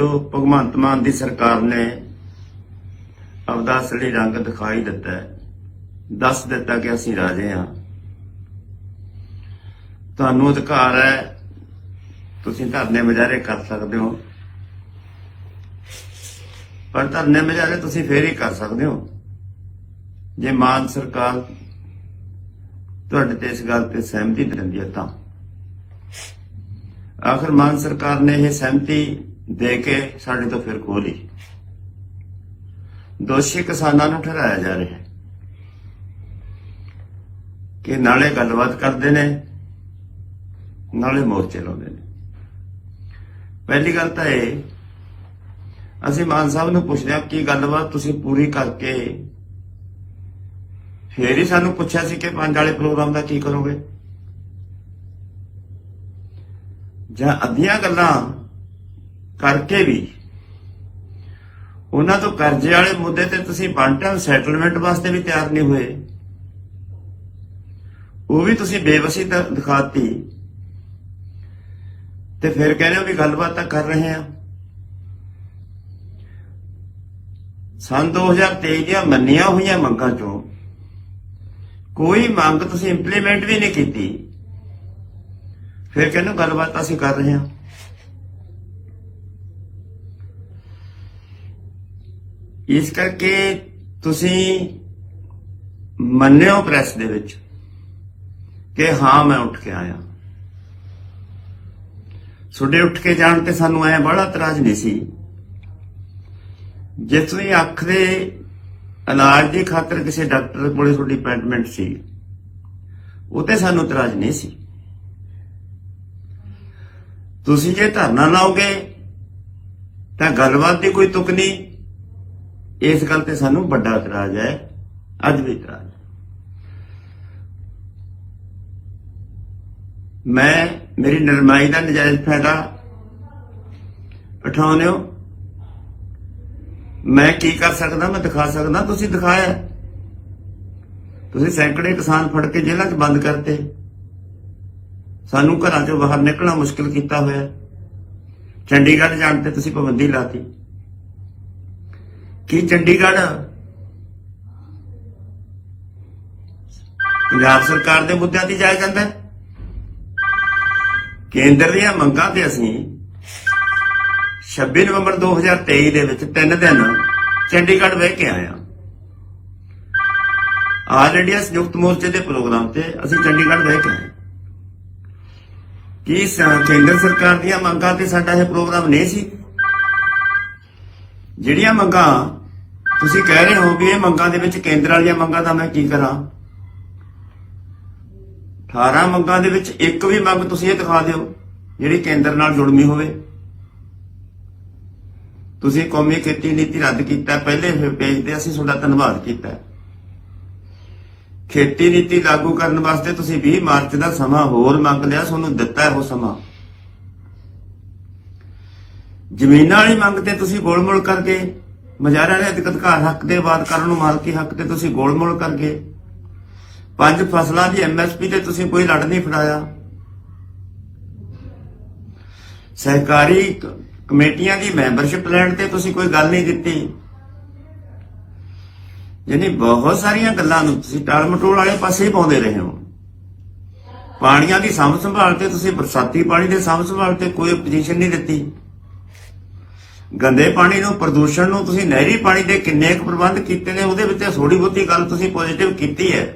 ਜੋ ਭਗਵੰਤ ਮਾਨ ਦੀ ਸਰਕਾਰ ਨੇ ਆਪਦਾ ਅਸਲੀ ਰੰਗ ਦਿਖਾਈ ਦਿੱਤਾ ਹੈ, ਦੱਸ ਦਿੱਤਾ ਕਿ ਅਸੀਂ ਰਾਜੇ ਹਾਂ। ਤੁਹਾਨੂੰ ਅਧਿਕਾਰ ਹੈ, ਤੁਸੀਂ ਧਰਨੇ ਮੁਜ਼ਾਹਰੇ ਕਰ ਸਕਦੇ ਹੋ। ਪਰ ਧਰਨੇ ਮੁਜ਼ਾਹਰੇ ਤੁਸੀਂ ਫੇਰ ਹੀ ਕਰ ਸਕਦੇ ਹੋ। ਜੇ ਮਾਨ ਸਰਕਾਰ ਤੁਹਾਡੇ ਤੇ ਇਸ ਗੱਲ ਤੇ ਸਹਿਮਤੀ ਦਿੰਦੀ ਹੈ ਤਾਂ। ਆਖਰ ਮਾਨ ਸਰਕਾਰ ਨੇ ਇਹ ਸਹਿਮਤੀ ਦੇ ਕੇ ਸਾਡੇ ਤੋਂ ਫਿਰ ਖੋਹ ਲਈ। ਦੋਸ਼ੀ ਕਿਸਾਨਾਂ ਨੂੰ ਠਹਿਰਾਇਆ ਜਾ ਰਿਹਾ ਹੈ ਕਿ ਨਾਲੇ ਗੱਲਬਾਤ ਕਰਦੇ ਨੇ, ਨਾਲੇ ਮੋਰਚੇ ਲਾਉਂਦੇ ਨੇ। ਪਹਿਲੀ ਗੱਲ ਤਾਂ ਇਹ, ਅਸੀਂ ਮਾਨ ਸਾਹਿਬ ਨੂੰ ਪੁੱਛਦੇ ਹਾਂ ਕੀ ਗੱਲਬਾਤ ਤੁਸੀਂ ਪੂਰੀ ਕਰਕੇ ਫੇਰ ਹੀ ਸਾਨੂੰ ਪੁੱਛਿਆ ਸੀ ਕਿ ਪੰਜ ਵਾਲੇ ਪ੍ਰੋਗਰਾਮ ਦਾ ਕੀ ਕਰੋਗੇ? ਜਾਂ ਅੱਧੀਆਂ ਗੱਲਾਂ ਕਰਕੇ ਵੀ ਉਹਨਾਂ ਤੋਂ ਕਰਜ਼ੇ ਵਾਲੇ ਮੁੱਦੇ ਤੇ ਤੁਸੀਂ ਵਨ ਟਾਈਮ ਸੈਟਲਮੈਂਟ ਵਾਸਤੇ ਵੀ ਤਿਆਰ ਨਹੀਂ ਹੋਏ। ਉਹ ਵੀ ਤੁਸੀਂ ਬੇਵਸੀ ਦ- ਦਿਖਾਤੀ। ਤੇ ਫਿਰ ਕਹਿੰਦੇ ਹੋ ਵੀ ਗੱਲਬਾਤ ਤਾਂ ਕਰ ਰਹੇ ਆ ਸਨ 2023 ਦੀਆਂ ਮੰਨੀਆਂ ਹੋਈਆਂ ਮੰਗਾਂ ਚੋਂ ਕੋਈ ਮੰਗ ਤੁਸੀਂ ਇੰਪਲੀਮੈਂਟ ਵੀ ਨਹੀਂ ਕੀਤੀ। ਫਿਰ ਕਹਿੰਦੇ ਗੱਲਬਾਤ ਅਸੀਂ ਕਰ ਰਹੇ ਹਾਂ। ਇਸ ਕਰਕੇ ਤੁਸੀਂ ਮੰਨਿਓ ਪ੍ਰੈਸ ਦੇ ਵਿੱਚ ਕਿ ਹਾਂ, ਮੈਂ ਉੱਠ ਕੇ ਆਇਆ। ਤੁਹਾਡੇ ਉੱਠ ਕੇ ਜਾਣ ਤੇ ਸਾਨੂੰ ਐ ਬੜਾ ਇਤਰਾਜ਼ ਨਹੀਂ ਸੀ। ਜੇ ਤੁਸੀਂ ਅੱਖ ਦੇ ਇਲਾਜ ਦੀ ਖਾਤਰ ਕਿਸੇ ਡਾਕਟਰ ਕੋਲੇ ਤੁਹਾਡੀ ਅਪਾਇੰਟਮੈਂਟ ਸੀ, ਉਹ ਤੇ ਸਾਨੂੰ ਇਤਰਾਜ਼ ਨਹੀਂ ਸੀ। ਤੁਸੀਂ ਜੇ ਧਰਨਾ ਲਾਓਗੇ, ਤਾਂ ਗੱਲਬਾਤ ਦੀ ਕੋਈ ਤੁਕ ਨਹੀਂ। ਇਸ ਗੱਲ ਤੇ ਸਾਨੂੰ ਵੱਡਾ ਇਤਰਾਜ਼ ਹੈ, ਅੱਜ ਵੀ ਇਤਰਾਜ਼ ਮੈਂ, ਮੇਰੀ ਨਰਮਾਈ ਦਾ ਨਜਾਇਜ਼ ਫਾਇਦਾ ਉਠਾਉਂਦੇ ਹੋ। ਮੈਂ ਕੀ ਕਰ ਸਕਦਾ, ਮੈਂ ਦਿਖਾ ਸਕਦਾ, ਤੁਸੀਂ ਦਿਖਾਇਆ। ਤੁਸੀਂ ਸੈਂਕੜੇ ਕਿਸਾਨ ਫੜ ਕੇ ਜੇਲ੍ਹਾਂ 'ਚ ਬੰਦ ਕਰਤੇ। ਸਾਨੂੰ ਘਰਾਂ 'ਚੋਂ ਬਾਹਰ ਨਿਕਲਣਾ ਮੁਸ਼ਕਲ ਕੀਤਾ ਹੋਇਆ। ਚੰਡੀਗੜ੍ਹ ਜਾਣ ਤੇ ਤੁਸੀਂ ਪਾਬੰਦੀ ਲਾਤੀ। ਕੀ ਚੰਡੀਗੜ੍ਹ? ਪੰਜਾਬ ਸਰਕਾਰ ਦੇ ਮੁੱਦਿਆਂ ਤੇ ਜਾਇਆ ਜਾਂਦਾ ਕੇਂਦਰ ਦੀਆਂ ਮੰਗਾਂ ਤੇ ਅਸੀਂ 26 ਨਵੰਬਰ 2023 ਦੇ ਵਿੱਚ ਤਿੰਨ ਦਿਨ ਚੰਡੀਗੜ੍ਹ ਬਹਿ ਕੇ ਆਏ ਆਲ ਇੰਡੀਆ ਸੰਯੁਕਤ ਮੋਰਚੇ ਦੇ ਪ੍ਰੋਗਰਾਮ ਤੇ ਅਸੀਂ ਚੰਡੀਗੜ੍ਹ ਬਹਿ ਕੇ ਆਏ ਕੀ ਕੇਂਦਰ ਸਰਕਾਰ ਦੀਆਂ ਮੰਗਾਂ ਤੇ ਸਾਡਾ ਇਹ ਪ੍ਰੋਗਰਾਮ ਨਹੀਂ ਸੀ? ਜਿਹੜੀਆਂ ਮੰਗਾਂ ਤੁਸੀਂ ਕਹਿ ਰਹੇ ਹੋ ਵੀ ਮੰਗਾਂ ਦੇ ਵਿੱਚ ਕੇਂਦਰ ਵਾਲੀਆਂ ਮੰਗਾਂ ਦਾ ਮੈਂ ਕੀ ਕਰਾਂ? 18 ਮੰਗਾਂ ਦੇ ਵਿੱਚ ਇੱਕ ਵੀ ਮੰਗ ਤੁਸੀਂ ਇਹ ਦਿਖਾ ਦਿਓ, ਜਿਹੜੀ ਕੇਂਦਰ ਨਾਲ ਜੁੜਮੀ ਹੋਵੇ। ਤੁਸੀਂ ਕੌਮੀ ਖੇਤੀ ਨੀਤੀ ਰੱਦ ਕੀਤਾ, ਪਹਿਲੇ ਪੇਜ ਤੇ ਅਸੀਂ ਤੁਹਾਡਾ ਧੰਨਵਾਦ ਕੀਤਾ। ਖੇਤੀ ਨੀਤੀ ਲਾਗੂ ਕਰਨ ਵਾਸਤੇ ਤੁਸੀਂ 20 ਮਾਰਚ ਦਾ ਸਮਾਂ ਹੋਰ ਮੰਗ ਲਿਆ, ਤੁਹਾਨੂੰ ਦਿੱਤਾ ਉਹ ਸਮਾਂ। ਜ਼ਮੀਨਾਂ ਵਾਲੀ ਮੰਗ ਤੇ ਤੁਸੀਂ ਗੋਲਮੋਲ ਕਰਕੇ ਮਜਾਰਾ ਦੇ ਅਧਿਕਾਰ ਹੱਕ ਦੇ ਬਾਤ ਕਰਨ ਨੂੰ ਮਾਲਕੀ ਹੱਕ ਤੇ ਤੁਸੀਂ ਗੋਲਮੋਲ ਕਰਕੇ ਪੰਜ ਫਸਲਾਂ ਦੀ ਐਮਐਸਪੀ ਤੇ ਤੁਸੀਂ ਕੋਈ ਲੜ ਨਹੀਂ ਫੜਾਇਆ। ਸਹਿਕਾਰੀ ਕਮੇਟੀਆਂ ਦੀ ਮੈਂਬਰਸ਼ਿਪ ਲੈਣ ਤੇ ਤੁਸੀਂ ਕੋਈ ਗੱਲ ਨਹੀਂ ਦਿੱਤੀ ਯਾਨੀ ਬਹੁਤ ਸਾਰੀਆਂ ਗੱਲਾਂ ਨੂੰ ਤੁਸੀਂ ਟਾਲ ਮਟੋਲ ਵਾਲੇ ਪਾਸੇ ਹੀ ਪਾਉਂਦੇ ਰਹੇ ਹੋ। ਪਾਣੀਆਂ ਦੀ ਸਾਂਭ ਸੰਭਾਲ ਤੇ ਤੁਸੀਂ ਬਰਸਾਤੀ ਪਾਣੀ ਦੇ ਸਾਂਭ ਸੰਭਾਲ ਤੇ ਕੋਈ ਪੋਜੀਸ਼ਨ ਨਹੀਂ ਦਿੱਤੀ। ਗੰਦੇ ਪਾਣੀ ਨੂੰ, ਪ੍ਰਦੂਸ਼ਣ ਨੂੰ, ਤੁਸੀਂ ਨਹਿਰੀ ਪਾਣੀ ਦੇ ਕਿੰਨੇ ਕੁ ਪ੍ਰਬੰਧ ਕੀਤੇ ਨੇ, ਉਹਦੇ ਵਿੱਚ ਥੋੜੀ ਬਹੁਤੀ ਗੱਲ ਤੁਸੀਂ ਪੋਜ਼ਿਟਿਵ ਕੀਤੀ ਹੈ।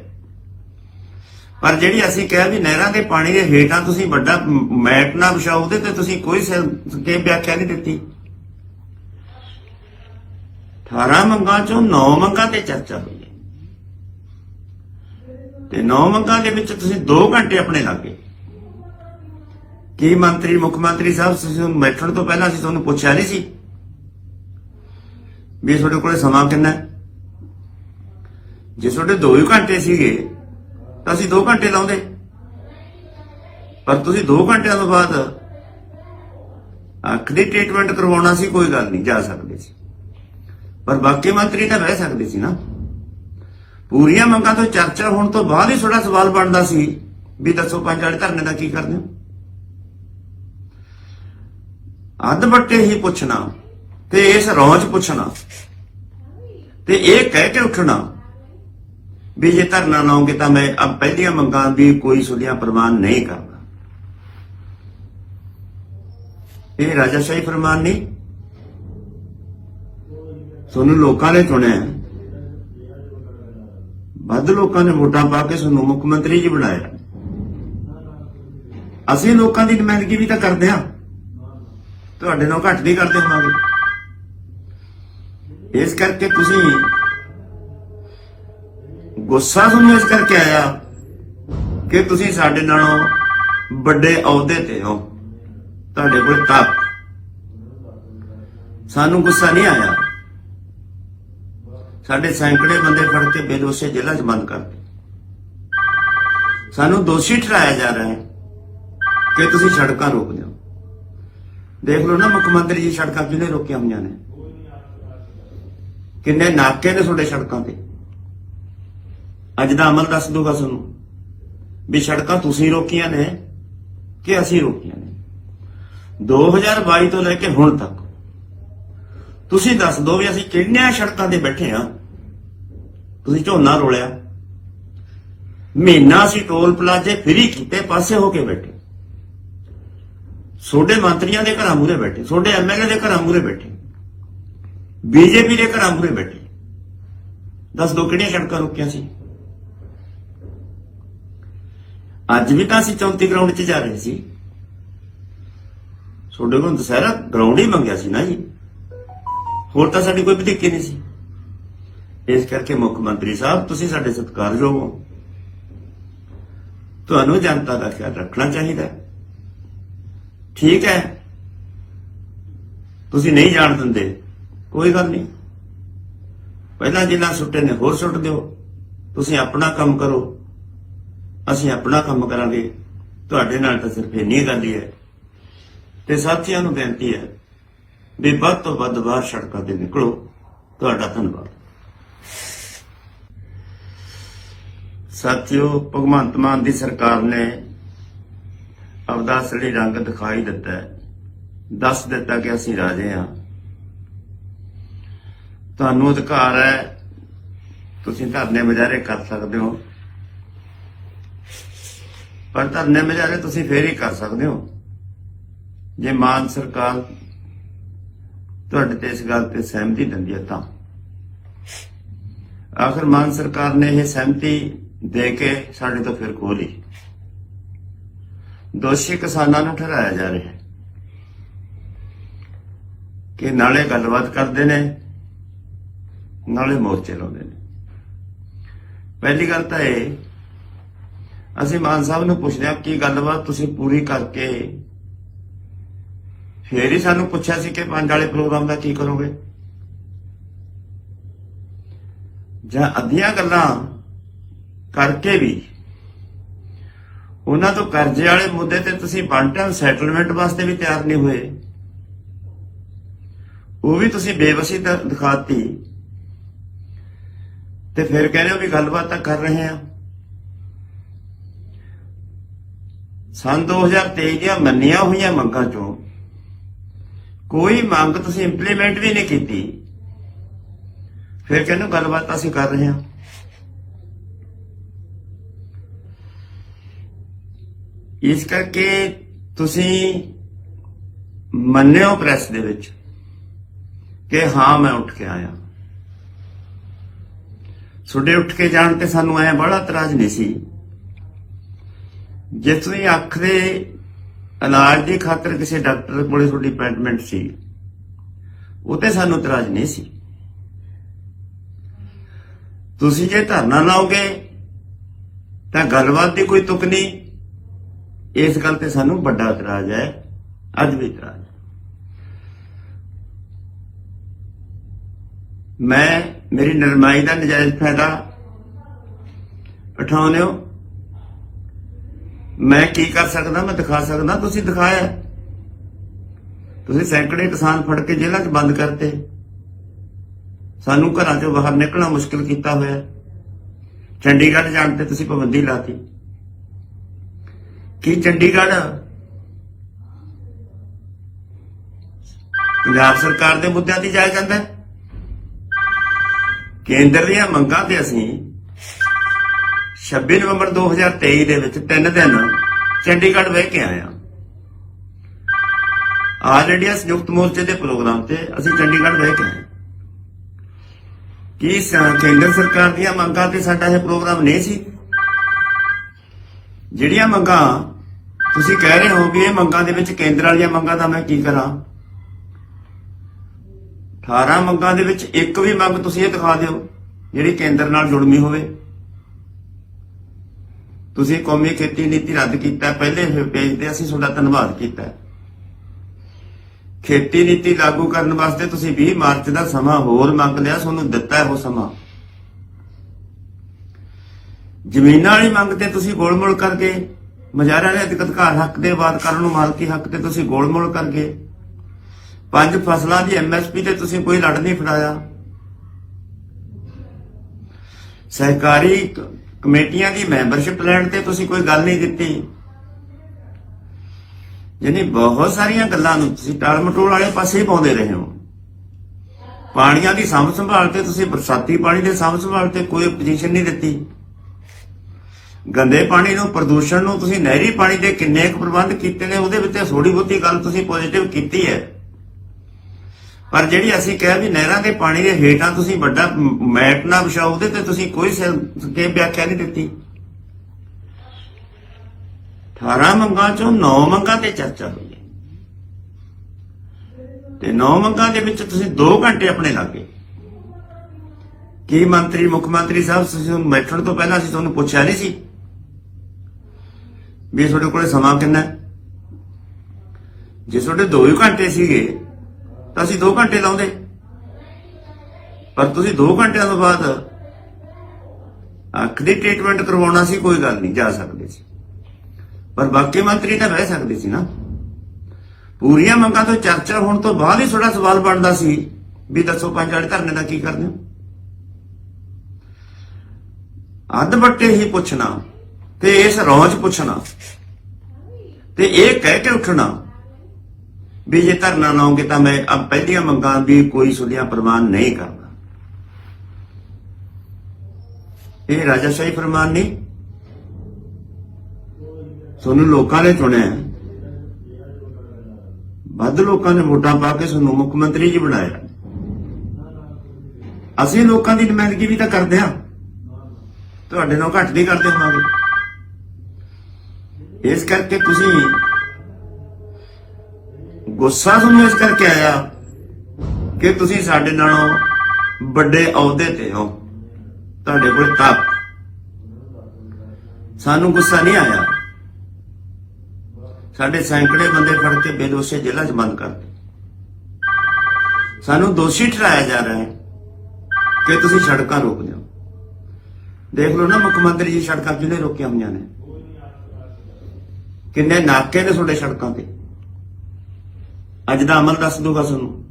ਪਰ ਜਿਹੜੀ ਅਸੀਂ ਕਿਹਾ ਵੀ ਨਹਿਰਾਂ ਦੇ ਪਾਣੀ ਦੇ ਹੇਠਾਂ ਤੁਸੀਂ ਵੱਡਾ ਮੈਟ ਨਾ ਵਿਛਾਓ, ਉਹਦੇ ਤੇ ਤੁਸੀਂ ਕੋਈ ਕੇ ਵਿਆਖਿਆ ਨਹੀਂ ਦਿੱਤੀ। 18 ਮੰਗਾਂ ਚੋਂ 9 ਮੰਗਾਂ ਤੇ ਚਰਚਾ ਹੋਈ ਤੇ 9 ਮੰਗਾਂ ਦੇ ਵਿੱਚ ਤੁਸੀਂ 2 ਘੰਟੇ ਆਪਣੇ ਲੱਗੇ ਕੀ ਮੰਤਰੀ, ਮੁੱਖ ਮੰਤਰੀ ਸਾਹਿਬ, ਤੁਸੀਂ ਬੈਠਣ ਤੋਂ ਪਹਿਲਾਂ ਅਸੀਂ ਤੁਹਾਨੂੰ ਪੁੱਛਿਆ ਨਹੀਂ ਸੀ? ਵੀ ਤੁਹਾਡੇ ਕੋਲੇ ਸਮਾਂ ਕਿੰਨਾ ਹੈ? ਜੇ ਤੁਹਾਡੇ 2 ਹੀ ਘੰਟੇ ਸੀਗੇ, ਤਾਂ ਅਸੀਂ 2 ਘੰਟੇ ਲਾਉਂਦੇ। ਪਰ ਤੁਸੀਂ 2 ਘੰਟਿਆਂ ਤੋਂ ਬਾਅਦ ਅੱਖ ਦੀ ਟ੍ਰੀਟਮੈਂਟ ਕਰਵਾਉਣਾ ਸੀ, ਕੋਈ ਗੱਲ ਨਹੀਂ, ਜਾ ਸਕਦੇ ਸੀ। ਪਰ ਬਾਕੀ ਮੰਤਰੀ ਤਾਂ ਰਹਿ ਸਕਦੇ ਸੀ ਨਾ। ਪੂਰੀਆਂ ਮੰਗਾਂ ਤੋਂ ਚਰਚਾ ਹੋਣ ਤੋਂ ਬਾਅਦ ਹੀ ਤੁਹਾਡਾ ਸਵਾਲ ਬਣਦਾ ਸੀ ਵੀ ਦੱਸੋ ਪੰਜ ਵਾਲੇ ਧਰਨੇ ਦਾ ਕੀ ਕਰਦੇ ਹੋ? ਅੱਧ ਬੱਟੇ ਹੀ ਪੁੱਛਣਾ। ਤੇ ਇਸ ਰੌਂਚ ਪੁੱਛਣਾ। ਤੇ ਇਹ ਕਹਿ ਕੇ ਉੱਠਣਾ ਵੀ ਜੇ ਧਰਨਾ ਲਾਉਂਗੇ ਤਾਂ ਮੈਂ ਅਬ ਪਹਿਲੀਆਂ ਮੰਗਾਂ ਦੀ ਕੋਈ ਸੁਧੀਆਂ ਪ੍ਰਵਾਨ ਨਹੀਂ ਕਰਦਾ। ਇਹ ਰਾਜਾਸ਼ਾਹੀ ਫਰਮਾਨ ਨਹੀਂ। ਤੁਹਾਨੂੰ ਲੋਕਾਂ ਨੇ ਚੁਣਿਆ ਵੱਧ ਲੋਕਾਂ ਨੇ ਵੋਟਾਂ ਪਾ ਕੇ ਤੁਹਾਨੂੰ ਮੁੱਖ ਮੰਤਰੀ ਜੀ ਬਣਾਇਆ ਅਸੀਂ ਲੋਕਾਂ ਦੀ ਨੁਮਾਇੰਦਗੀ ਵੀ ਤਾਂ ਕਰਦੇ ਹਾਂ। ਤੁਹਾਡੇ ਨਾਲ ਘੱਟ ਨਹੀਂ ਕਰਦੇ ਹੋਵਾਂਗੇ। ਇਸ ਕਰਕੇ ਤੁਸੀਂ ਗੁੱਸਾ ਤੁਹਾਨੂੰ ਇਸ ਕਰਕੇ ਆਇਆ ਕਿ ਤੁਸੀਂ ਸਾਡੇ ਨਾਲੋਂ ਵੱਡੇ ਅਹੁਦੇ ਤੇ ਹੋ। ਤੁਹਾਡੇ ਕੋਲ ਤਾਕਤ ਸਾਨੂੰ ਗੁੱਸਾ ਨਹੀਂ ਆਇਆ। ਸਾਡੇ ਸੈਂਕੜੇ ਬੰਦੇ ਫੜ ਕੇ ਬੇਦੋਸ਼ੇ ਜੇਲ੍ਹਾਂ 'ਚ ਬੰਦ ਕਰਤੇ ਸਾਨੂੰ ਦੋਸ਼ੀ ਠਹਿਰਾਇਆ ਜਾ ਰਿਹਾ ਹੈ ਕਿ ਤੁਸੀਂ ਸੜਕਾਂ ਰੋਕ ਦਿਓ ਦੇਖ ਲਓ ਨਾ ਮੁੱਖ ਮੰਤਰੀ ਜੀ, ਸੜਕਾਂ ਕਿਹਨੇ ਰੋਕੀਆਂ ਹੋਈਆਂ ਨੇ? ਕਿੰਨੇ ਨਾਕੇ ਨੇ ਤੁਹਾਡੇ ਸੜਕਾਂ ਤੇ? ਅੱਜ ਦਾ ਅਮਲ ਦੱਸ ਦੂਗਾ ਤੁਹਾਨੂੰ ਵੀ ਸੜਕਾਂ ਤੁਸੀਂ ਰੋਕੀਆਂ ਨੇ ਕਿ ਅਸੀਂ ਰੋਕੀਆਂ ਨੇ? 2022 ਤੋਂ ਲੈ ਕੇ ਹੁਣ ਤੱਕ ਤੁਸੀਂ ਦੱਸ ਦਿਓ ਵੀ ਅਸੀਂ ਕਿੰਨੀਆਂ ਸੜਕਾਂ ਤੇ ਬੈਠੇ ਆ ਤੁਸੀਂ ਝੋਨਾ ਰੋਲਿਆ। ਮਹੀਨਾ ਅਸੀਂ ਟੋਲ ਪਲਾਜ਼ੇ ਫਰੀ ਕੀਤੇ, ਪਾਸੇ ਹੋ ਕੇ ਬੈਠੇ। ਛੋਡੇ ਮੰਤਰੀਆਂ ਦੇ ਘਰਾਂ ਮੂਰੇ ਬੈਠੇ ਛੋਡੇ ਐਮਐਲਏ ਦੇ ਘਰਾਂ ਮੂਰੇ ਬੈਠੇ। ਬੀਜੇਪੀ ਦੇ ਘਰਾਂ ਮੂਰੇ ਬੈਠੇ। ਦੱਸ ਦੋ, ਕਿਹੜੀਆਂ ਸੜਕਾਂ ਰੋਕੀਆਂ ਸੀ? ਅੱਜ ਵੀ ਤਾਂ ਅਸੀਂ 34 ਗਰਾਊਂਡ 'ਚ ਜਾ ਰਹੇ ਸੀ। ਤੁਹਾਡੇ ਕੋਲ ਦੁਸਹਿਰਾ ਗਰਾਊਂਡ ਹੀ ਮੰਗਿਆ ਸੀ ਨਾ ਜੀ। ਹੋਰ ਤਾਂ ਸਾਡੀ ਕੋਈ ਵਧੀਕੀ ਨਹੀਂ ਸੀ। ਇਸ ਕਰਕੇ ਮੁੱਖ ਮੰਤਰੀ ਸਾਹਿਬ, ਤੁਸੀਂ ਸਾਡੇ ਸਤਿਕਾਰਯੋਗ ਹੋ। ਤੁਹਾਨੂੰ ਜਨਤਾ ਦਾ ਖਿਆਲ ਰੱਖਣਾ ਚਾਹੀਦਾ। ਠੀਕ ਹੈ। ਤੁਸੀਂ ਨਹੀਂ ਜਾਣ ਦਿੰਦੇ। ਕੋਈ ਗੱਲ ਨਹੀਂ। ਪਹਿਲਾਂ ਜਿੰਨਾ ਸੁੱਟੇ ਨੇ, ਹੋਰ ਸੁੱਟ ਦਿਓ। ਤੁਸੀਂ ਆਪਣਾ ਕੰਮ ਕਰੋ। ਅਸੀਂ ਆਪਣਾ ਕੰਮ ਕਰਾਂਗੇ। ਤੁਹਾਡੇ ਨਾਲ ਤਾਂ ਸਿਰਫ ਇੰਨੀ ਗੱਲ ਹੀ ਹੈ। ਤੇ ਸਾਥੀਆਂ ਨੂੰ ਬੇਨਤੀ ਹੈ ਵੀ ਵੱਧ ਤੋਂ ਵੱਧ ਬਾਹਰ ਸੜਕਾਂ ਤੇ ਨਿਕਲੋ। ਤੁਹਾਡਾ ਧੰਨਵਾਦ। ਸਾਥੀਓ, ਭਗਵੰਤ ਮਾਨ ਦੀ ਸਰਕਾਰ ਨੇ ਆਪਦਾ ਅਸਲੀ ਰੰਗ ਦਿਖਾਈ ਦਿੱਤਾ ਦੱਸ ਦਿੱਤਾ ਕਿ ਅਸੀਂ ਰਾਜੇ ਹਾਂ। ਤੁਹਾਨੂੰ ਅਧਿਕਾਰ ਹੈ। ਤੁਸੀਂ ਧਰਨੇ ਮੁਜ਼ਾਹਰੇ ਕਰ ਸਕਦੇ ਹੋ। ਪਰ ਧਰਨੇ ਮੁਜ਼ਾਹਰੇ ਤੁਸੀਂ ਫੇਰ ਹੀ ਕਰ ਸਕਦੇ ਹੋ। ਜੇ ਮਾਨ ਸਰਕਾਰ ਤੁਹਾਡੇ ਤੇ ਇਸ ਗੱਲ ਤੇ ਸਹਿਮਤੀ ਦਿੰਦੀ ਹੈ ਤਾਂ। ਆਖਰ ਮਾਨ ਸਰਕਾਰ ਨੇ ਇਹ ਸਹਿਮਤੀ ਦੇ ਕੇ ਸਾਡੇ ਤੋਂ ਫਿਰ ਖੋਲੀ ਦੋਸ਼ੀ ਕਿਸਾਨਾਂ ਨੂੰ ਠਹਿਰਾਇਆ ਜਾ ਰਿਹਾ ਹੈ। ਕਿ ਨਾਲੇ ਗੱਲਬਾਤ ਕਰਦੇ ਨੇ। ਨਾਲੇ ਮੋਰਚੇ ਲਾਉਂਦੇ ਨੇ ਪਹਿਲੀ ਗੱਲ ਤਾਂ ਇਹ, ਅਸੀਂ ਮਾਨ ਸਾਹਿਬ ਨੂੰ ਪੁੱਛਦੇ ਹਾਂ ਕੀ ਗੱਲਬਾਤ ਤੁਸੀਂ ਪੂਰੀ ਕਰਕੇ ਫੇਰ ਹੀ ਸਾਨੂੰ ਪੁੱਛਿਆ ਸੀ ਕਿ ਪੰਜ ਵਾਲੇ ਪ੍ਰੋਗਰਾਮ ਦਾ ਕੀ ਕਰੋਗੇ? ਜਾਂ ਅੱਧੀਆਂ ਗੱਲਾਂ ਕਰਕੇ ਵੀ ਉਹਨਾਂ ਤੋਂ ਕਰਜ਼ੇ ਵਾਲੇ ਮੁੱਦੇ ਤੇ ਤੁਸੀਂ ਵਨ ਟਾਈਮ ਸੈਟਲਮੈਂਟ ਵਾਸਤੇ ਵੀ ਤਿਆਰ ਨਹੀਂ ਹੋਏ। ਉਹ ਵੀ ਤੁਸੀਂ ਬੇਵਸੀ ਦ- ਦਿਖਾਤੀ। ਤੇ ਫਿਰ ਕਹਿੰਦੇ ਹੋ ਵੀ ਗੱਲਬਾਤ ਤਾਂ ਕਰ ਰਹੇ ਆ ਸਨ 2023 ਦੀਆਂ ਮੰਨੀਆਂ ਹੋਈਆਂ ਮੰਗਾਂ ਚੋਂ ਕੋਈ ਮੰਗ ਤੁਸੀਂ ਇੰਪਲੀਮੈਂਟ ਵੀ ਨਹੀਂ ਕੀਤੀ। ਫਿਰ ਕਹਿੰਦੇ ਗੱਲਬਾਤ ਅਸੀਂ ਕਰ ਰਹੇ ਹਾਂ। ਇਸ ਕਰਕੇ ਤੁਸੀਂ ਮੰਨਿਓ ਪ੍ਰੈਸ ਦੇ ਵਿੱਚ ਕਿ ਹਾਂ ਮੈਂ ਉੱਠ ਕੇ ਆਇਆ। ਤੁਹਾਡੇ ਉੱਠ ਕੇ ਜਾਣ ਤੇ ਸਾਨੂੰ ਐ ਬੜਾ ਇਤਰਾਜ਼ ਨਹੀਂ ਸੀ। ਜੇ ਤੁਸੀਂ ਅੱਖ ਦੇ ਇਲਾਜ ਦੀ ਖਾਤਰ ਕਿਸੇ ਡਾਕਟਰ ਕੋਲੇ ਤੁਹਾਡੀ ਅਪਾਇੰਟਮੈਂਟ ਸੀ, ਉਹ ਤੇ ਸਾਨੂੰ ਇਤਰਾਜ਼ ਨਹੀਂ ਸੀ। ਤੁਸੀਂ ਜੇ ਧਰਨਾ ਲਾਓਗੇ, ਤਾਂ ਗੱਲਬਾਤ ਦੀ ਕੋਈ ਤੁਕ ਨਹੀਂ। ਇਸ ਗੱਲ ਤੇ ਸਾਨੂੰ ਵੱਡਾ ਇਤਰਾਜ਼ ਹੈ, ਅੱਜ ਵੀ ਇਤਰਾਜ਼ ਮੈਂ, ਮੇਰੀ ਨਰਮਾਈ ਦਾ ਨਜਾਇਜ਼ ਫਾਇਦਾ ਉਠਾਉਂਦੇ ਹੋ? ਮੈਂ ਕੀ ਕਰ ਸਕਦਾ? ਮੈਂ ਦਿਖਾ ਸਕਦਾ? ਤੁਸੀਂ ਦਿਖਾਇਆ। ਤੁਸੀਂ ਸੈਂਕੜੇ ਕਿਸਾਨ ਫੜ ਕੇ ਜੇਲ੍ਹਾਂ 'ਚ ਬੰਦ ਕਰਤੇ। ਸਾਨੂੰ ਘਰਾਂ 'ਚੋਂ ਬਾਹਰ ਨਿਕਲਣਾ ਮੁਸ਼ਕਲ ਕੀਤਾ ਹੋਇਆ। ਚੰਡੀਗੜ੍ਹ ਜਾਣ ਤੇ ਤੁਸੀਂ ਪਾਬੰਦੀ ਲਾਤੀ। ਕੀ ਚੰਡੀਗੜ੍ਹ ਪੰਜਾਬ ਸਰਕਾਰ ਦੇ ਮੁੱਦਿਆਂ ਤੇ ਜਾਇਆ ਜਾਂਦਾ ਹੈ? ਕੇਂਦਰ ਦੀਆਂ ਮੰਗਾਂ ਤੇ ਅਸੀਂ 26 ਨਵੰਬਰ 2023 ਦੇ ਵਿੱਚ ਤਿੰਨ ਦਿਨ ਚੰਡੀਗੜ੍ਹ ਬਹਿ ਕੇ ਆਏ ਆਲ ਇੰਡੀਆ ਸੰਯੁਕਤ ਮੋਰਚੇ ਦੇ ਪ੍ਰੋਗਰਾਮ ਤੇ ਅਸੀਂ ਚੰਡੀਗੜ੍ਹ ਬਹਿ ਕੇ ਆਏ ਕੀ ਕੇਂਦਰ ਸਰਕਾਰ ਦੀਆਂ ਮੰਗਾਂ ਤੇ ਸਾਡਾ ਇਹ ਪ੍ਰੋਗਰਾਮ ਨਹੀਂ ਸੀ? ਜਿਹੜੀਆਂ ਮੰਗਾਂ ਤੁਸੀਂ ਕਹਿ ਰਹੇ ਹੋ ਵੀ ਇਹ ਮੰਗਾਂ ਦੇ ਵਿੱਚ ਕੇਂਦਰ ਵਾਲੀਆਂ ਮੰਗਾਂ ਦਾ ਮੈਂ ਕੀ ਕਰਾਂ? 18 ਮੰਗਾਂ ਦੇ ਵਿੱਚ ਇੱਕ ਵੀ ਮੰਗ ਤੁਸੀਂ ਇਹ ਦਿਖਾ ਦਿਓ, ਜਿਹੜੀ ਕੇਂਦਰ ਨਾਲ ਜੁੜਮੀ ਹੋਵੇ। ਤੁਸੀਂ ਕੌਮੀ ਖੇਤੀ ਨੀਤੀ ਰੱਦ ਕੀਤਾ, ਪਹਿਲੇ ਪੇਜ ਤੇ ਅਸੀਂ ਤੁਹਾਡਾ ਧੰਨਵਾਦ ਕੀਤਾ। ਖੇਤੀ ਨੀਤੀ ਲਾਗੂ ਕਰਨ ਵਾਸਤੇ ਤੁਸੀਂ 20 ਮਾਰਚ ਦਾ ਸਮਾਂ ਹੋਰ ਮੰਗ ਲਿਆ, ਤੁਹਾਨੂੰ ਦਿੱਤਾ ਉਹ ਸਮਾਂ। ਜ਼ਮੀਨਾਂ ਵਾਲੀ ਮੰਗ ਤੇ ਤੁਸੀਂ ਗੋਲਮੋਲ ਕਰਕੇ ਮਜਾਰਾ ਦੇ ਅਧਿਕਾਰ ਹੱਕ ਦੇ ਬਾਤ ਕਰਨ ਨੂੰ ਮਾਲਕੀ ਹੱਕ ਤੇ ਤੁਸੀਂ ਗੋਲਮੋਲ ਕਰਕੇ ਪੰਜ ਫਸਲਾਂ ਦੀ ਐਮਐਸਪੀ ਤੇ ਤੁਸੀਂ ਕੋਈ ਲੜ ਨਹੀਂ ਫੜਾਇਆ। ਸਹਿਕਾਰੀ ਕਮੇਟੀਆਂ ਦੀ ਮੈਂਬਰਸ਼ਿਪ ਲੈਣ ਤੇ ਤੁਸੀਂ ਕੋਈ ਗੱਲ ਨਹੀਂ ਦਿੱਤੀ ਯਾਨੀ ਬਹੁਤ ਸਾਰੀਆਂ ਗੱਲਾਂ ਨੂੰ ਤੁਸੀਂ ਟਾਲ ਮਟੋਲ ਵਾਲੇ ਪਾਸੇ ਹੀ ਪਾਉਂਦੇ ਰਹੇ ਹੋ। ਪਾਣੀਆਂ ਦੀ ਸਾਂਭ ਸੰਭਾਲ ਤੇ ਤੁਸੀਂ ਬਰਸਾਤੀ ਪਾਣੀ ਦੇ ਸਾਂਭ ਸੰਭਾਲ ਤੇ ਕੋਈ ਪੋਜੀਸ਼ਨ ਨਹੀਂ ਦਿੱਤੀ। ਗੰਦੇ ਪਾਣੀ ਨੂੰ, ਪ੍ਰਦੂਸ਼ਣ ਨੂੰ ਤੁਸੀਂ ਨਹਿਰੀ ਪਾਣੀ ਦੇ ਕਿੰਨੇ ਕੁ ਪ੍ਰਬੰਧ ਕੀਤੇ ਨੇ, ਉਹਦੇ ਵਿੱਚ ਥੋੜੀ ਬਹੁਤੀ ਗੱਲ ਤੁਸੀਂ ਪੋਜ਼ਿਟਿਵ ਕੀਤੀ ਹੈ। ਪਰ ਜਿਹੜੀ ਅਸੀਂ ਕਿਹਾ ਵੀ ਨਹਿਰਾਂ ਦੇ ਪਾਣੀ ਦੇ ਹੇਠਾਂ ਤੁਸੀਂ ਵੱਡਾ ਮ- ਮੈਟ ਨਾ ਵਿਛਾਓ, ਉਹਦੇ ਤੇ ਤੁਸੀਂ ਕੋਈ ਕੇ ਵਿਆਖਿਆ ਨਹੀਂ ਦਿੱਤੀ। 18 ਮੰਗਾਂ ਚੋਂ 9 ਮੰਗਾਂ ਤੇ ਚਰਚਾ ਹੋਈ ਹੈ। ਤੇ 9 ਮੰਗਾਂ ਦੇ ਵਿੱਚ ਤੁਸੀਂ 2 ਘੰਟੇ ਆਪਣੇ ਲੱਗੇ ਕੀ ਮੰਤਰੀ, ਮੁੱਖ ਮੰਤਰੀ ਸਾਹਿਬ, ਤੁਸੀਂ ਬੈਠਣ ਤੋਂ ਪਹਿਲਾਂ ਅਸੀਂ ਤੁਹਾਨੂੰ ਪੁੱਛਿਆ ਨਹੀਂ ਸੀ ਵੀ ਤੁਹਾਡੇ ਕੋਲੇ ਸਮਾਂ ਕਿੰਨਾ ਜੇ ਤੁਹਾਡੇ 2 ਹੀ ਘੰਟੇ ਸੀਗੇ ਤਾਂ ਅਸੀਂ 2 ਘੰਟੇ ਲਾਉਂਦੇ। ਪਰ ਤੁਸੀਂ 2 ਘੰਟਿਆਂ ਤੋਂ ਬਾਅਦ ਅੱਖ ਦੀ ਟ੍ਰੀਟਮੈਂਟ ਕਰਵਾਉਣਾ ਸੀ ਕੋਈ ਗੱਲ ਨਹੀਂ, ਜਾ ਸਕਦੇ ਸੀ। ਪਰ ਬਾਕੀ ਮੰਤਰੀ ਤਾਂ ਰਹਿ ਸਕਦੇ ਸੀ ਨਾ। ਪੂਰੀਆਂ ਮੰਗਾਂ ਤੋਂ ਚਰਚਾ ਹੋਣ ਤੋਂ ਬਾਅਦ ਹੀ ਤੁਹਾਡਾ ਸਵਾਲ ਬਣਦਾ ਸੀ ਵੀ ਦੱਸੋ ਪੰਜ ਵਾਲੇ ਧਰਨੇ ਦਾ ਕੀ ਕਰਦੇ ਹੋ? ਅੱਧ ਬੱਟੇ ਹੀ ਪੁੱਛਣਾ ਤੇ ਇਸ ਰੌਂਚ ਪੁੱਛਣਾ ਤੇ ਇਹ ਕਹਿ ਕੇ ਉੱਠਣਾ ਵੀ ਜੇ ਧਰਨਾ ਲਾਉਂਗੇ ਤਾਂ ਮੈਂ ਅਬ ਪਹਿਲੀਆਂ ਮੰਗਾਂ ਦੀ ਕੋਈ ਸੁਧੀਆਂ ਪ੍ਰਮਾਨ ਨਹੀਂ ਕਰਦਾ। ਇਹ ਰਾਜਾਸ਼ਾਹੀ ਫਰਮਾਨ ਨਹੀਂ ਤੁਹਾਨੂੰ ਲੋਕਾਂ ਨੇ ਚੁਣਿਆ ਵੱਧ ਲੋਕਾਂ ਨੇ ਵੋਟਾਂ ਪਾ ਕੇ ਤੁਹਾਨੂੰ ਮੁੱਖ ਮੰਤਰੀ ਜੀ ਬਣਾਇਆ। ਅਸੀਂ ਲੋਕਾਂ ਦੀ ਨੁਮਾਇੰਦਗੀ ਵੀ ਤਾਂ ਕਰਦੇ ਹਾਂ। ਤੁਹਾਡੇ ਨਾਲ ਘੱਟ ਨਹੀਂ ਕਰਦੇ ਹੋਵਾਂਗੇ। ਇਸ ਕਰਕੇ ਤੁਸੀਂ ਗੁੱਸਾ ਤੁਹਾਨੂੰ ਇਸ ਕਰਕੇ ਆਇਆ ਕਿ ਤੁਸੀਂ ਸਾਡੇ ਨਾਲੋਂ ਵੱਡੇ ਅਹੁਦੇ ਤੇ ਹੋ। ਤੁਹਾਡੇ ਕੋਲ ਤਾਕਤ ਸਾਨੂੰ ਗੁੱਸਾ ਨਹੀਂ ਆਇਆ। ਸਾਡੇ ਸੈਂਕੜੇ ਬੰਦੇ ਫੜ ਕੇ ਬੇਦੋਸ਼ੇ ਜੇਲ੍ਹਾਂ 'ਚ ਬੰਦ ਕਰਦੇ ਸਾਨੂੰ ਦੋਸ਼ੀ ਠਹਿਰਾਇਆ ਜਾ ਰਿਹਾ ਹੈ ਕਿ ਤੁਸੀਂ ਸੜਕਾਂ ਰੋਕ ਦਿਓ। ਦੇਖ ਲਓ ਨਾ, ਮੁੱਖ ਮੰਤਰੀ ਜੀ ਸੜਕਾਂ ਕਿਹਨੇ ਰੋਕੀਆਂ ਹੋਈਆਂ ਨੇ? ਕਿੰਨੇ ਨਾਕੇ ਨੇ ਤੁਹਾਡੇ ਸੜਕਾਂ ਤੇ? ਅੱਜ ਦਾ ਅਮਲ ਦੱਸ ਦੂਗਾ ਤੁਹਾਨੂੰ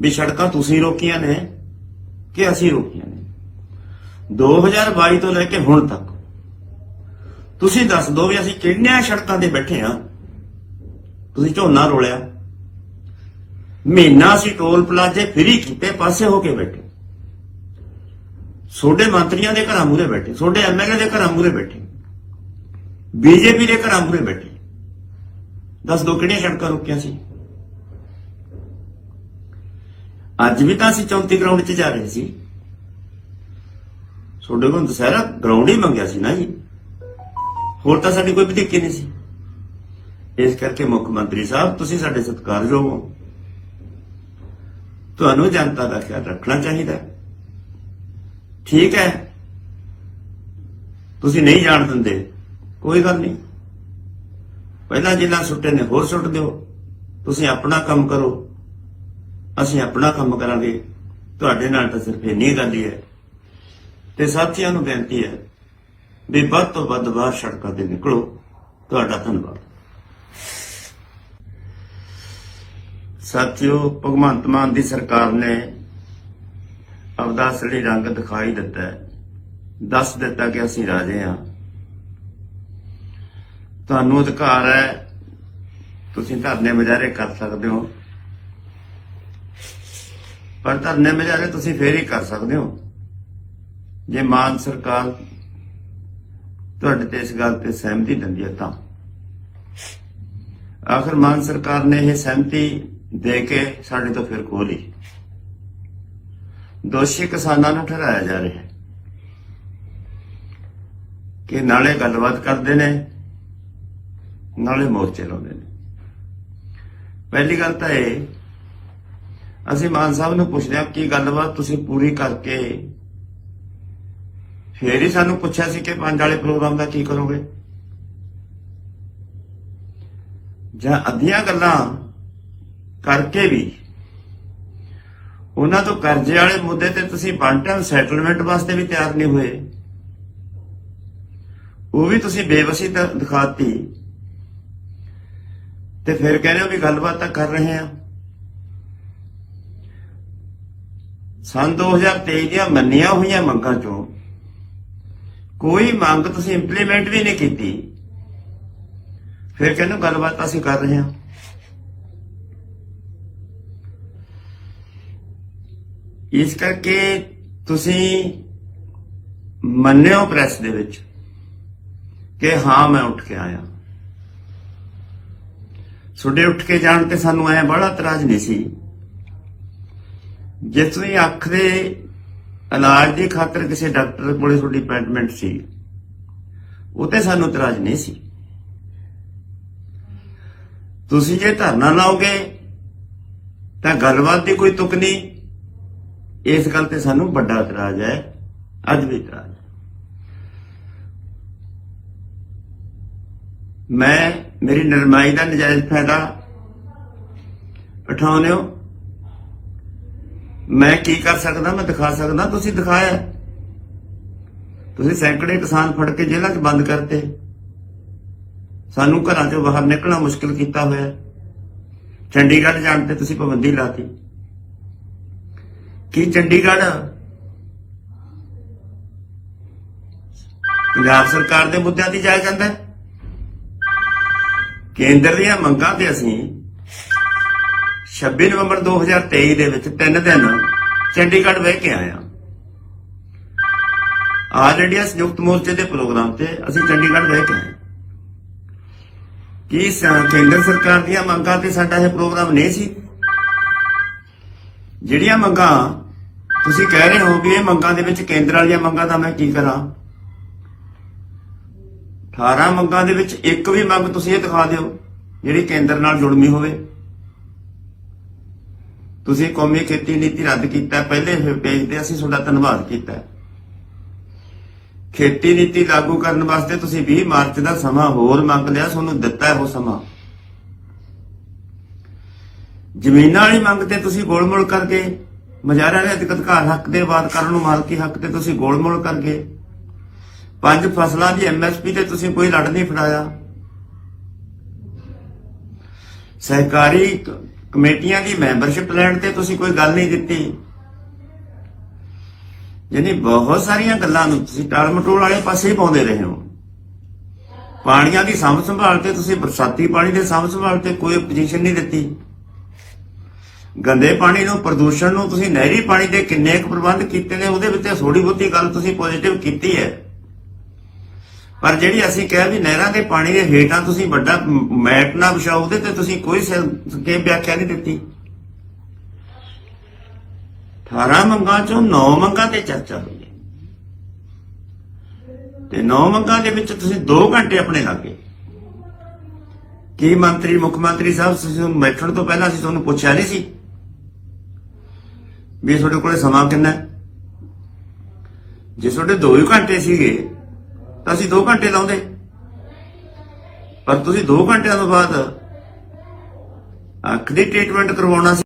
ਵੀ ਸੜਕਾਂ ਤੁਸੀਂ ਰੋਕੀਆਂ ਨੇ ਕਿ ਅਸੀਂ ਰੋਕੀਆਂ ਨੇ? 2022 ਤੋਂ ਲੈ ਕੇ ਹੁਣ ਤੱਕ ਤੁਸੀਂ ਦੱਸ ਦਿਓ ਵੀ ਅਸੀਂ ਕਿੰਨੀਆਂ ਸੜਕਾਂ ਤੇ ਬੈਠੇ ਆ ਤੁਸੀਂ ਝੋਨਾ ਰੋਲਿਆ। ਮਹੀਨਾ ਅਸੀਂ ਟੋਲ ਪਲਾਜ਼ੇ ਫ੍ਰੀ ਕੀਤੇ, ਪਾਸੇ ਹੋ ਕੇ ਬੈਠੇ। ਛੋਡੇ ਮੰਤਰੀਆਂ ਦੇ ਘਰਾਂ ਮੂਰੇ ਬੈਠੇ ਛੋਡੇ ਐਮਐਲਏ ਦੇ ਘਰਾਂ ਮੂਰੇ ਬੈਠੇ। ਬੀਜੇਪੀ ਦੇ ਘਰਾਂ ਮੂਰੇ ਬੈਠੇ। ਦੱਸ ਦੋ ਕਿਹੜੀਆਂ ਸੜਕਾਂ ਰੋਕੀਆਂ ਸੀ? ਅੱਜ ਵੀ ਤਾਂ ਅਸੀਂ 34 ਗਰਾਊਂਡ 'ਚ ਜਾ ਰਹੇ ਸੀ। ਤੁਹਾਡੇ ਕੋਲ ਦੁਸਹਿਰਾ ਗਰਾਊਂਡ ਹੀ ਮੰਗਿਆ ਸੀ ਨਾ ਜੀ। ਹੋਰ ਤਾਂ ਸਾਡੀ ਕੋਈ ਵਧੀਕੀ ਨਹੀਂ ਸੀ। ਇਸ ਕਰਕੇ ਮੁੱਖ ਮੰਤਰੀ ਸਾਹਿਬ, ਤੁਸੀਂ ਸਾਡੇ ਸਤਿਕਾਰਯੋਗ ਹੋ। ਤੁਹਾਨੂੰ ਜਨਤਾ ਦਾ ਖਿਆਲ ਰੱਖਣਾ ਚਾਹੀਦਾ। ਠੀਕ ਹੈ। ਤੁਸੀਂ ਨਹੀਂ ਜਾਣ ਦਿੰਦੇ। ਕੋਈ ਗੱਲ ਨਹੀਂ। ਪਹਿਲਾਂ ਜਿੰਨਾ ਸੁੱਟੇ ਨੇ, ਹੋਰ ਸੁੱਟ ਦਿਓ। ਤੁਸੀਂ ਆਪਣਾ ਕੰਮ ਕਰੋ। ਅਸੀਂ ਆਪਣਾ ਕੰਮ ਕਰਾਂਗੇ, ਤੁਹਾਡੇ ਨਾਲ ਤਾਂ ਸਿਰਫ ਇੰਨੀ ਗੱਲ ਹੀ ਹੈ। ਤੇ ਸਾਥੀਆਂ ਨੂੰ ਬੇਨਤੀ ਹੈ ਵੀ ਵੱਧ ਤੋਂ ਵੱਧ ਬਾਹਰ ਸੜਕਾਂ ਤੇ ਨਿਕਲੋ। ਤੁਹਾਡਾ ਧੰਨਵਾਦ। ਸਾਥੀਓ, ਭਗਵੰਤ ਮਾਨ ਦੀ ਸਰਕਾਰ ਨੇ ਆਪਦਾ ਅਸਲੀ ਰੰਗ ਦਿਖਾਈ ਦਿੱਤਾ ਹੈ। ਦੱਸ ਦਿੱਤਾ ਕਿ ਅਸੀਂ ਰਾਜੇ ਹਾਂ। ਤੁਹਾਨੂੰ ਅਧਿਕਾਰ ਹੈ, ਤੁਸੀਂ ਧਰਨੇ ਮੁਜ਼ਾਹਰੇ ਕਰ ਸਕਦੇ ਹੋ। ਪਰ ਧਰਨੇ ਮਜਾਰੇ ਤੁਸੀਂ ਫੇਰ ਹੀ ਕਰ ਸਕਦੇ ਹੋ। ਜੇ ਮਾਨ ਸਰਕਾਰ ਤੁਹਾਡੇ ਤੇ ਇਸ ਗੱਲ ਤੇ ਸਹਿਮਤੀ ਦਿੰਦੀ ਹੈ ਤਾਂ। ਆਖਰ ਮਾਨ ਸਰਕਾਰ ਨੇ ਇਹ ਸਹਿਮਤੀ ਦੇ ਕੇ ਸਾਡੇ ਤੋਂ ਫਿਰ ਖੋਲੀ ਦੋਸ਼ੀ ਕਿਸਾਨਾਂ ਨੂੰ ਠਹਿਰਾਇਆ ਜਾ ਰਿਹਾ ਹੈ ਕਿ ਨਾਲੇ ਗੱਲਬਾਤ ਕਰਦੇ ਨੇ, ਨਾਲੇ ਮੋਰਚੇ ਲਾਉਂਦੇ ਨੇ। ਪਹਿਲੀ ਗੱਲ ਤਾਂ ਇਹ ਅਸੀਂ ਮਾਨ ਸਾਹਿਬ ਨੂੰ ਪੁੱਛਦੇ ਹਾਂ, ਕੀ ਗੱਲਬਾਤ ਤੁਸੀਂ ਪੂਰੀ ਕਰਕੇ ਫੇਰ ਹੀ ਸਾਨੂੰ ਪੁੱਛਿਆ ਸੀ ਕਿ ਪੰਜ ਵਾਲੇ ਪ੍ਰੋਗਰਾਮ ਦਾ ਕੀ ਕਰੋਗੇ? ਜਾਂ ਅੱਧੀਆਂ ਗੱਲਾਂ ਕਰਕੇ ਵੀ ਉਹਨਾਂ ਤੋਂ ਕਰਜ਼ੇ ਵਾਲੇ ਮੁੱਦੇ ਤੇ ਤੁਸੀਂ ਵਨ ਟਾਈਮ ਸੈਟਲਮੈਂਟ ਵਾਸਤੇ ਵੀ ਤਿਆਰ ਨਹੀਂ ਹੋਏ। ਉਹ ਵੀ ਤੁਸੀਂ ਬੇਵਸੀ ਤਾਂ ਦਿਖਾਤੀ। ਤੇ ਫਿਰ ਕਹਿੰਦੇ ਹੋ ਵੀ ਗੱਲਬਾਤ ਤਾਂ ਕਰ ਰਹੇ ਆ ਸਨ 2023 ਦੀਆਂ ਮੰਨੀਆਂ ਹੋਈਆਂ ਮੰਗਾਂ ਚੋਂ ਕੋਈ ਮੰਗ ਤੁਸੀਂ ਇੰਪਲੀਮੈਂਟ ਵੀ ਨਹੀਂ ਕੀਤੀ। ਫਿਰ ਕਹਿੰਦੇ ਗੱਲਬਾਤ ਅਸੀਂ ਕਰ ਰਹੇ ਹਾਂ? ਇਸ ਕਰਕੇ ਤੁਸੀਂ ਮੰਨਿਓ ਪ੍ਰੈਸ ਦੇ ਵਿੱਚ ਕਿ ਹਾਂ, ਮੈਂ ਉੱਠ ਕੇ ਆਇਆ। ਤੁਹਾਡੇ ਉੱਠ ਕੇ ਜਾਣ ਤੇ ਸਾਨੂੰ ਐ ਬੜਾ ਤਰਾਜ ਨਹੀਂ ਸੀ ਜਿਸ ਤੁਸੀਂ ਅੱਖ ਦੇ ਇਲਾਜ ਦੀ ਖਾਤਰ ਕਿਸੇ ਡਾਕਟਰ ਕੋਲੇ ਤੁਹਾਡੀ ਅਪਾਇੰਟਮੈਂਟ ਸੀ, ਉਹ ਤੇ ਸਾਨੂੰ ਇਤਰਾਜ਼ ਨਹੀਂ ਸੀ। ਤੁਸੀਂ ਜੇ ਧਰਨਾ ਲਾਓਗੇ, ਤਾਂ ਗੱਲਬਾਤ ਦੀ ਕੋਈ ਤੁਕ ਨਹੀਂ। ਇਸ ਗੱਲ ਤੇ ਸਾਨੂੰ ਵੱਡਾ ਇਤਰਾਜ਼ ਹੈ, ਅੱਜ ਵੀ ਇਤਰਾਜ਼ ਹੈ। ਮੈਂ, ਮੇਰੀ ਨਰਮਾਈ ਦਾ ਨਜਾਇਜ਼ ਫਾਇਦਾ ਉਠਾਉਂਦੇ ਹੋ। ਮੈਂ ਕੀ ਕਰ ਸਕਦਾ? ਮੈਂ ਦਿਖਾ ਸਕਦਾ? ਤੁਸੀਂ ਦਿਖਾਇਆ। ਤੁਸੀਂ ਸੈਂਕੜੇ ਕਿਸਾਨ ਫੜ ਕੇ ਜੇਲ੍ਹਾਂ 'ਚ ਬੰਦ ਕਰਤੇ। ਸਾਨੂੰ ਘਰਾਂ 'ਚੋਂ ਬਾਹਰ ਨਿਕਲਣਾ ਮੁਸ਼ਕਲ ਕੀਤਾ ਹੋਇਆ। ਚੰਡੀਗੜ੍ਹ ਜਾਣ ਤੇ ਤੁਸੀਂ ਪਾਬੰਦੀ ਲਾਤੀ। ਕੀ ਚੰਡੀਗੜ੍ਹ? ਪੰਜਾਬ ਸਰਕਾਰ ਦੇ ਮੁੱਦਿਆਂ ਦੀ ਜਾਇਆ ਜਾਂਦਾ ਕੇਂਦਰ ਦੀਆਂ ਮੰਗਾਂ ਤੇ ਅਸੀਂ 26 ਨਵੰਬਰ 2023 ਦੇ ਵਿੱਚ ਤਿੰਨ ਦਿਨ ਚੰਡੀਗੜ੍ਹ ਵੇ ਕੇ ਆਏ ਆਲ ਇੰਡੀਆ ਸੰਯੁਕਤ ਮੋਰਚੇ ਦੇ ਪ੍ਰੋਗਰਾਮ ਤੇ ਅਸੀਂ ਚੰਡੀਗੜ੍ਹ ਬਹਿ ਕੇ ਆਏ ਕੀ ਕੇਂਦਰ ਸਰਕਾਰ ਦੀਆਂ ਮੰਗਾਂ ਤੇ ਸਾਡਾ ਇਹ ਪ੍ਰੋਗਰਾਮ ਨਹੀਂ ਸੀ? ਜਿਹੜੀਆਂ ਮੰਗਾਂ ਤੁਸੀਂ ਕਹਿ ਰਹੇ ਹੋ ਵੀ ਇਹ ਮੰਗਾਂ ਦੇ ਵਿੱਚ ਕੇਂਦਰ ਵਾਲੀਆਂ ਮੰਗਾਂ ਦਾ ਮੈਂ ਕੀ ਕਰਾਂ? 18 ਮੰਗਾਂ ਦੇ ਵਿੱਚ ਇੱਕ ਵੀ ਮੰਗ ਤੁਸੀਂ ਇਹ ਦਿਖਾ ਦਿਓ, ਜਿਹੜੀ ਕੇਂਦਰ ਨਾਲ ਜੁੜਮੀ ਹੋਵੇ। ਤੁਸੀਂ ਕੌਮੀ ਖੇਤੀ ਨੀਤੀ ਰੱਦ ਕੀਤਾ ਹੈ, ਪਹਿਲੇ ਪੇਜ ਤੇ ਅਸੀਂ ਤੁਹਾਡਾ ਧੰਨਵਾਦ ਕੀਤਾ। ਖੇਤੀ ਨੀਤੀ ਲਾਗੂ ਕਰਨ ਵਾਸਤੇ ਤੁਸੀਂ 20 ਮਾਰਚ ਦਾ ਸਮਾਂ ਹੋਰ ਮੰਗ ਲਿਆ ਤੁਹਾਨੂੰ ਦਿੱਤਾ ਉਹ ਸਮਾਂ। ਜ਼ਮੀਨਾਂ ਵਾਲੀ ਮੰਗ ਤੇ ਤੁਸੀਂ ਗੋਲਮੋਲ ਕਰਕੇ ਮਜਾਰਾ ਦੇ ਅਧਿਕਾਰ ਹੱਕ ਦੇ ਬਾਤ ਕਰਨ ਨੂੰ ਮਾਲਕੀ ਹੱਕ ਤੇ ਤੁਸੀਂ ਗੋਲਮੋਲ ਕਰਕੇ ਪੰਜ ਫਸਲਾਂ ਦੀ ਐਮਐਸਪੀ ਤੇ ਤੁਸੀਂ ਕੋਈ ਲੜ ਨਹੀਂ ਫੜਾਇਆ। ਸਹਿਕਾਰੀ ਕਮੇਟੀਆਂ ਦੀ ਮੈਂਬਰਸ਼ਿਪ ਲੈਣ ਤੇ ਤੁਸੀਂ ਕੋਈ ਗੱਲ ਨਹੀਂ ਦਿੱਤੀ ਯਾਨੀ ਬਹੁਤ ਸਾਰੀਆਂ ਗੱਲਾਂ ਨੂੰ ਤੁਸੀਂ ਟਾਲ ਮਟੋਲ ਵਾਲੇ ਪਾਸੇ ਹੀ ਪਾਉਂਦੇ ਰਹੇ ਹੋ। ਪਾਣੀਆਂ ਦੀ ਸਾਂਭ ਸੰਭਾਲ ਤੇ ਤੁਸੀਂ ਬਰਸਾਤੀ ਪਾਣੀ ਦੇ ਸਾਂਭ ਸੰਭਾਲ ਤੇ ਕੋਈ ਪੋਜੀਸ਼ਨ ਨਹੀਂ ਦਿੱਤੀ। ਗੰਦੇ ਪਾਣੀ ਨੂੰ, ਪ੍ਰਦੂਸ਼ਣ ਨੂੰ ਤੁਸੀਂ ਨਹਿਰੀ ਪਾਣੀ ਦੇ ਕਿੰਨੇ ਕੁ ਪ੍ਰਬੰਧ ਕੀਤੇ ਨੇ, ਉਹਦੇ ਵਿੱਚ ਥੋੜੀ ਬਹੁਤੀ ਗੱਲ ਤੁਸੀਂ ਪੋਜ਼ਿਟਿਵ ਕੀਤੀ ਹੈ। ਪਰ ਜਿਹੜੀ ਅਸੀਂ ਕਿਹਾ ਵੀ ਨਹਿਰਾਂ ਦੇ ਪਾਣੀ ਦੇ ਹੇਠਾਂ ਤੁਸੀਂ ਵੱਡਾ ਮੈਟ ਨਾ ਵਿਛਾਓ, ਉਹਦੇ ਤੇ ਤੁਸੀਂ ਕੋਈ ਕੇ ਵਿਆਖਿਆ ਨਹੀਂ ਦਿੱਤੀ। 18 ਮੰਗਾਂ ਚੋਂ 9 ਮੰਗਾਂ ਤੇ ਚਰਚਾ ਹੋਈ ਤੇ 9 ਮੰਗਾਂ ਦੇ ਵਿੱਚ ਤੁਸੀਂ 2 ਘੰਟੇ ਆਪਣੇ ਲੱਗੇ। ਕੀ ਮੰਤਰੀ, ਮੁੱਖ ਮੰਤਰੀ ਸਾਹਿਬ, ਤੁਸੀਂ ਬੈਠਣ ਤੋਂ ਪਹਿਲਾਂ ਅਸੀਂ ਤੁਹਾਨੂੰ ਪੁੱਛਿਆ ਨਹੀਂ ਸੀ ਵੀ ਤੁਹਾਡੇ ਕੋਲੇ ਸਮਾਂ ਕਿੰਨਾ ਜੇ ਤੁਹਾਡੇ 2 ਹੀ ਘੰਟੇ ਸੀਗੇ ਤਾਂ ਅਸੀਂ 2 ਘੰਟੇ ਲਾਉਂਦੇ। ਪਰ ਤੁਸੀਂ 2 ਘੰਟਿਆਂ ਤੋਂ ਬਾਅਦ ਅੱਖ ਦੀ ਟ੍ਰੀਟਮੈਂਟ ਕਰਵਾਉਣਾ ਸੀ।